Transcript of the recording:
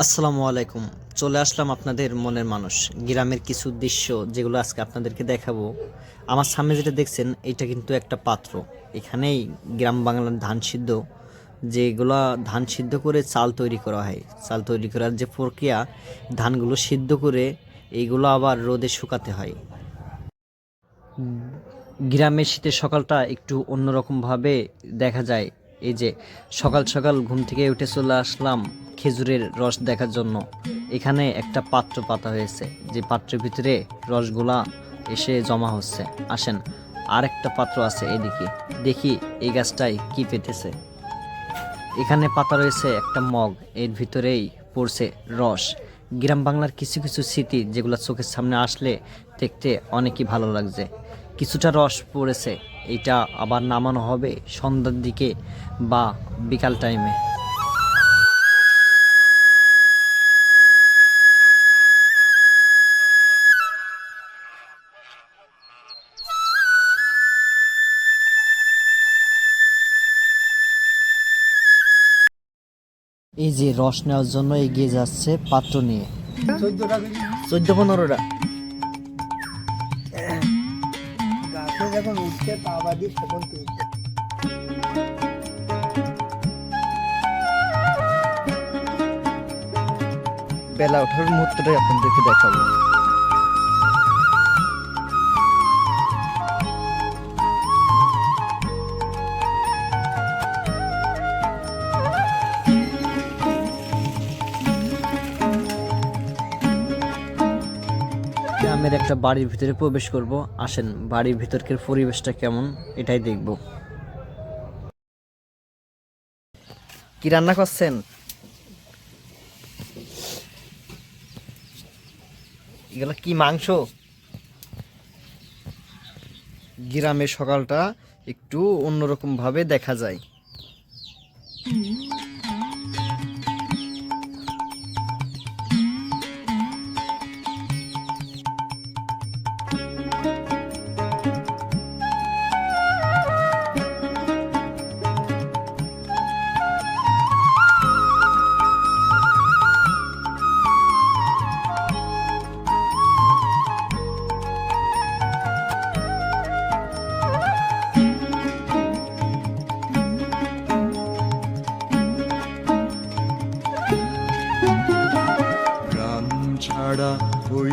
আসসালামু আলাইকুম। চলে আসলাম আপনাদের মনের মানুষ, গ্রামের কিছু দৃশ্য যেগুলো আজকে আপনাদেরকে দেখাবো। আমার সামনে যেটা দেখছেন, এটা কিন্তু একটা পাত্র। এখানেই গ্রাম বাংলার ধান সিদ্ধ, যেগুলো ধান সিদ্ধ করে চাল তৈরি করা হয়। চাল তৈরি করার যে প্রক্রিয়া, ধানগুলো সিদ্ধ করে এইগুলো আবার রোদে শুকাতে হয়। গ্রামের শীতের সকালটা একটু অন্যরকমভাবে দেখা যায়। এই যে সকাল সকাল ঘুম থেকে উঠে চলে আসলাম খেজুরের রস দেখার জন্য। এখানে একটা পাত্র পাতা হয়েছে। যে পাত্রের ভিতরে রসগুলা এসে জমা হচ্ছে। আসেন আর একটা পাত্র আছে এদিকে। দেখি এই গাছটায় কি পেতেছে। এখানে পাতা রয়েছে একটা মগ। এর ভিতরেই পড়ছে রস। গ্রাম বাংলার কিছু কিছু স্মৃতি যেগুলো চোখের সামনে আসলে দেখতে অনেকই ভালো লাগছে। কিছুটা রস পড়েছে। এটা আবার নামানো হবে সন্ধ্যার দিকে বা বিকাল টাইমে এই যে রস নেওয়ার জন্য এগিয়ে যাচ্ছে পাত্র নিয়ে। চোদ্দ পনেরোটা। যখন উঠছে তা বাঁধি তখন তুলছে। বেলা ওঠার মুহূর্তটাই আপনাদেরকে দেখাবো। গ্রামের একটা বাড়ির ভিতরে প্রবেশ করব। আসেন, বাড়ির ভিতরকার পরিবেশটা কেমন, এটাই দেখব। কি রান্না করছেন? এগুলো কি মাংস? গ্রামের সকালটা একটু অন্যরকম ভাবে দেখা যায়। ഒഴി